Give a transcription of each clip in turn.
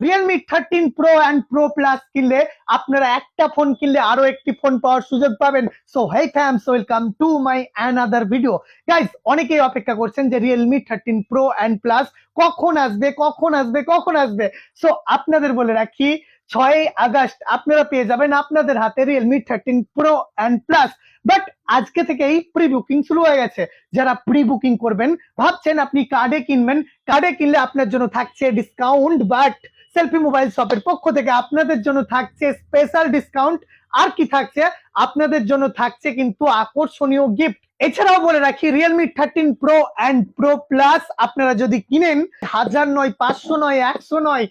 Realme thirteen pro and pro plus কিনলে আপনারা একটা ফোন কিনলে আরও একটি ফোন পাওয়ার সুযোগ পাবেন। So hey fams welcome to my another video guys অনেকেই অপেক্ষা করছেন যে Realme thirteen pro and plus কখন আসবে কখন আসবে কখন আসবে? সো আপনাদের বলে রাখি ছয় আগস্ট আপনারা পেয়ে যাবেন আপনাদের হাতে Realme thirteen pro and plus but আজকে থেকেই প্রি বুকিং শুরু হয়ে গেছে। যারা প্রি বুকিং করবেন, ভাবছেন আপনি কার্ডে কিনবেন কার্ডে কিনলে আপনার জন্য থাকছে ডিসকাউন্ট বাট সেলফি মোবাইল শপের পক্ষ থেকে আপনাদের জন্য থাকছে স্পেশাল ডিসকাউন্ট আর কি থাকছে? আপনাদের জন্য থাকছে কিন্তু আকর্ষণীয় গিফট এছাড়াও বলে রাখি Realme thirteen pro and pro plus আপনারা যদি কিনেন, হাজার নয়, পাঁচশো নয়, একশো নয়,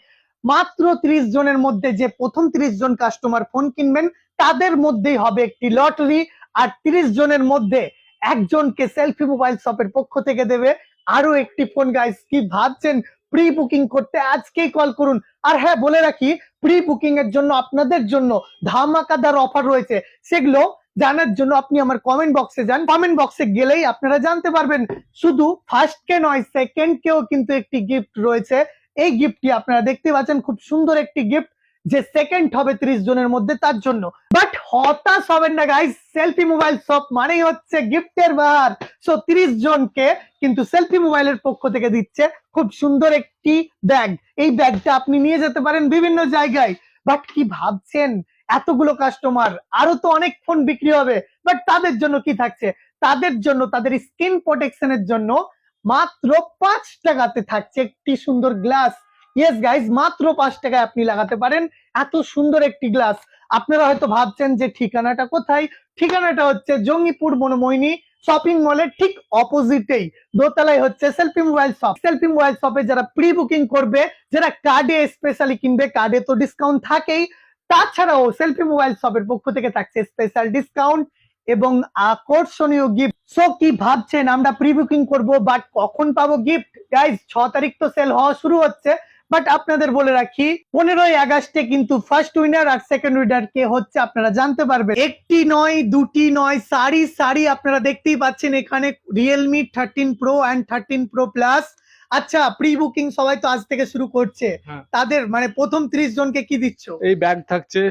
মাত্র ত্রিশ জনের মধ্যে যে প্রথম ত্রিশ জন কাস্টমার ফোন কিনবেন, তাদের মধ্যেই হবে একটি লটারি আর তিরিশ জনের মধ্যে একজনকে সেলফি মোবাইল শপের পক্ষ থেকে দেবে। আরও একটি ফোন গাইস কি ভাবছেন? প্রি বুকিং করতে আজকেই কল করুন। আর হ্যাঁ বলে রাখি প্রি বুকিং এর জন্য আপনাদের জন্য ধামাকাদার অফার রয়েছে। সেগুলো জানার জন্য আপনি আমার কমেন্ট বক্সে যান। কমেন্ট বক্সে গেলেই আপনারা জানতে পারবেন। শুধু ফার্স্ট কে নয় সেকেন্ড কেও কিন্তু একটি গিফট রয়েছে। এই গিফটটি আপনারা দেখতে পাচ্ছেন। খুব সুন্দর একটি গিফট যে সেকেন্ড হবে ত্রিশ জনের মধ্যে তার জন্য। বাট হতাশ হবেন না গাইস সেলফি মোবাইল শপ মানেই হচ্ছে গিফটের বার। সো ত্রিশ জনকে কিন্তু সেলফি মোবাইলের পক্ষ থেকে দিচ্ছে খুব সুন্দর একটি ব্যাগ এই ব্যাগটা আপনি নিয়ে যেতে পারেন বিভিন্ন জায়গায়। বাট কি ভাবছেন? এতগুলো কাস্টমার আরও তো অনেক ফোন বিক্রি হবে। বাট তাদের জন্য কি থাকছে? তাদের জন্য, তাদের স্কিন প্রোটেকশনের জন্য মাত্র পাঁচ টাকাতে থাকছে একটি সুন্দর গ্লাস ইয়েস গাইজ মাত্র পাঁচ টাকায় আপনি লাগাতে পারেন। এত সুন্দর একটি গ্লাস আপনারা হয়তো ভাবছেন যে ঠিকানাটা কোথায়? ঠিকানাটা হচ্ছে জঙ্গিপুর মনোমোহিনী শপিং মলের ঠিক অপোজিটেই দোতলায় হচ্ছে selfie mobile shop selfie mobile শপে যারা প্রি বুকিং করবে, যারা কার্ডে স্পেশালি কিনবে কার্ডে তো ডিসকাউন্ট থাকেই। তাছাড়াও সেলফি মোবাইল শপের পক্ষ থেকে থাকছে স্পেশাল ডিসকাউন্ট এবং আকর্ষণীয় গিফট সো কি ভাবছেন? আমরা প্রি বুকিং করব বাট কখন পাবো গিফট গাইজ ছ তারিখ তো সেল হওয়া শুরু হচ্ছে। বাট আপনাদের বলে রাখি পনেরোই আগস্টে কিন্তু ফার্স্ট উইনার আর সেকেন্ড উইনার কে হচ্ছে আপনারা জানতে পারবেন। একটি নয় দুটি নয় সারি সারি আপনারা দেখতেই পাচ্ছেন এখানে Realme thirteen pro and thirteen pro plus আচ্ছা প্রি বুকিং সবাই তো আজ থেকে শুরু করছে। হ্যাঁ। তাদের মানে প্রথম ত্রিশ জনকে কি দিচ্ছ? এই ব্যাগ থাকছে।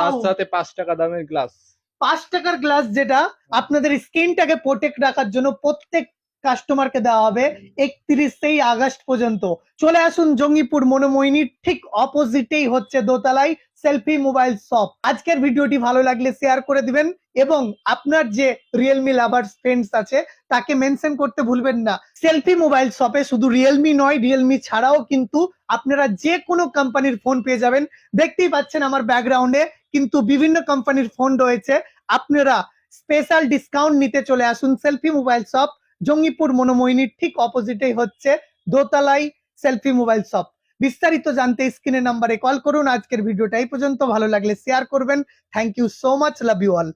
তার সাথে পাঁচ টাকা দামের গ্লাস পাঁচ টাকার গ্লাস যেটা আপনাদের স্কিনটাকে প্রোটেক্ট রাখার জন্য প্রত্যেক কাস্টমারকে দেওয়া হবে একত্রিশে আগস্ট পর্যন্ত। চলে আসুন জঙ্গিপুর মনোমোহিনীর ঠিক অপোজিটেই হচ্ছে দোতলায় সেলফি মোবাইল শপ আজকের ভিডিওটি ভালো লাগলে শেয়ার করে দিবেন এবং আপনার যে রিয়েলমি লাভার্স ফ্রেন্ডস আছে, তাকে মেনশন করতে ভুলবেন না। সেলফি মোবাইল শপে শুধু রিয়েলমি নয় রিয়েলমি ছাড়াও কিন্তু আপনারা যে কোনো কোম্পানির ফোন পেয়ে যাবেন। দেখতেই পাচ্ছেন আমার ব্যাকগ্রাউন্ডে কিন্তু বিভিন্ন কোম্পানির ফোন রয়েছে। আপনারা স্পেশাল ডিসকাউন্ট নিতে চলে আসুন সেলফি মোবাইল শপ জঙ্গিপুর মনোমোহিনীর ঠিক অপোজিটেই হচ্ছে দোতলাই সেলফি মোবাইল শপ বিস্তারিত জানতে স্ক্রিনের নাম্বারে কল করুন। আজকের ভিডিওটা এই পর্যন্ত। ভালো লাগলে শেয়ার করবেন। Thank you so much love you all